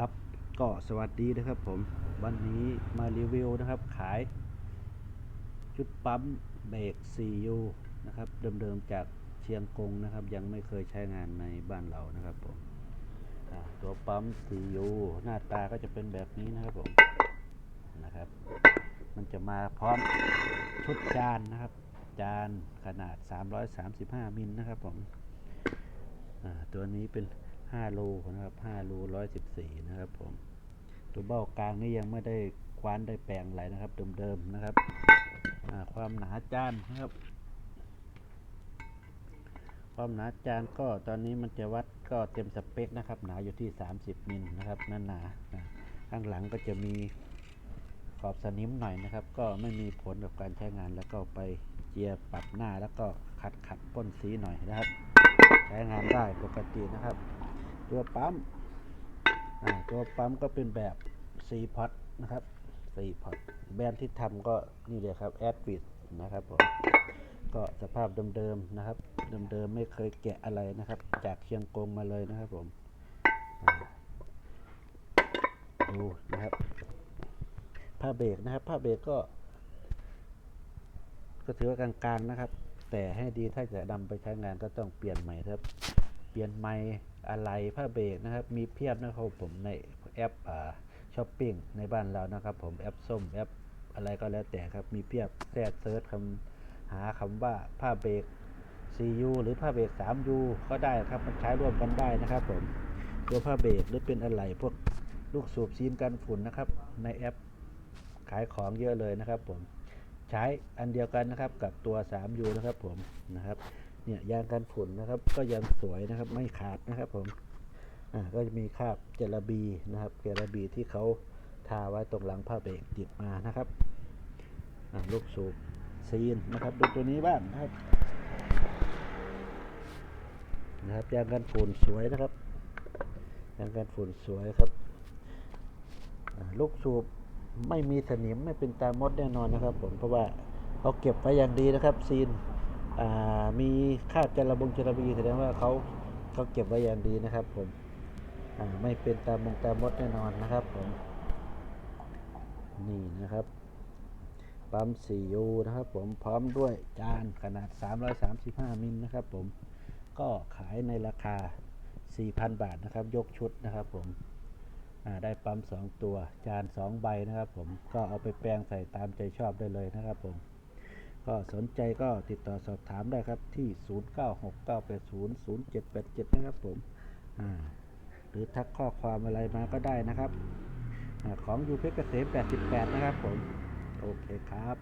ครับ ก็สวัสดีนะครับผม วันนี้มารีวิวนะครับ ขาย ชุดปั๊มเบรก 4U นะครับ เดิมๆจากเชียงกงนะครับ ยังไม่เคยใช้งานในบ้านเรานะครับผมตัวปั๊ม 4U หน้าตาก็จะเป็นแบบนี้นะครับผมนะครับ มันจะมาพร้อมชุดจานนะครับ จานขนาด 335 มิลนะครับผมตัวนี้เป็น 5รูนะครับ5รู114 นะครับผมตัวเบ้ากลางนี่ยังไม่ได้คว้านได้แปลงอะไรนะครับ เดิมๆนะครับความหนาจานนะครับ ความหนาจานก็ตอนนี้มันจะวัดก็เต็มสเปคนะครับ หนาอยู่ที่ 30มิลนะครับนั่นหนาข้างหลังก็จะมีขอบสนิมหน่อยนะครับ ก็ไม่มีผลกับการใช้งานแล้วก็ไปเจียร์ปรับหน้าแล้วก็ขัดขัดๆพ่นสีหน่อยนะครับ ใช้งานได้ปกตินะครับ ตัวปั๊มตัวปั๊มก็เป็นแบบ4พอตนะครับ4พอตแบรนด์ที่ทำก็นี่เลยครับแอดวิดนะครับผมก็สภาพเดิมๆนะครับ เดิมๆไม่เคยแกะอะไรนะครับ จากเชียงกงมาเลยนะครับผมดูนะครับผ้าเบรกนะครับผ้าเบรกก็ ก็ถือว่ากลางๆนะครับ แต่ให้ดีถ้าจะนำไปใช้งานก็ต้องเปลี่ยนใหม่ครับ เปลี่ยนไม้อะไรผ้าเบรกนะครับ มีเพียบนะครับผมในแอปอ่าช้อปปิ้งในบ้านเรานะครับผมแอปส้มแอปอะไรก็แล้วแต่ครับ มีเพียบแค่เซิร์ชคำหาคำว่าผ้าเบรก 4U หรือผ้าเบรก 3U ก็ได้ครับ มันใช้ร่วมกันได้นะครับผมตัวผ้าเบรกหรือเป็นอะไรพวกลูกสูบซีนกันฝุ่นนะครับ ในแอปขายของเยอะเลยนะครับผมใช้อันเดียวกันนะครับกับตัว 3U นะครับผมนะครับ เนี่ยยางกันฝุ่นนะครับ ก็ยังสวยนะครับไม่ขาดนะครับผมอ่าก็จะมีคราบเจลาบีนะครับเจลาบีที่เขาทาไว้ตรงหลังผ้าเบรกติดมานะครับอ่าลูกสูบซีนนะครับดูตัวนี้บ้างนะครับนะครับยางกันฝุ่นสวยนะครับยางกันฝุ่นสวยครับอ่าลูกสูบไม่มีสนิมไม่เป็นตามดแน่นอนนะครับ ผมเพราะว่าเขาเก็บไว้อย่างดีนะครับซีน มีคาบจระบงจระบีแสดงว่าเขาเขาเก็บไว้อย่างดีนะครับ ผมไม่เป็นตามมงตามมดแน่นอนนะครับผมนี่นะครับปั๊ม 4U นะครับ ผมพร้อมด้วยจานขนาด 335 มิลนะครับ ผมก็ขายในราคา 4,000 บาทนะครับ ยกชุดนะครับ ผมได้ปั๊ม 2 ตัว จาน 2 ใบนะครับ ผมก็เอาไปแปลงใส่ตามใจชอบได้เลยนะครับ ผม ก็สนใจก็ติดต่อสอบถามได้ครับที่ 0969800787 นะครับผมหรือทักข้อความอะไรมาก็ได้นะครับอของยูเพชรเกษม88 นะครับผม โอเคครับ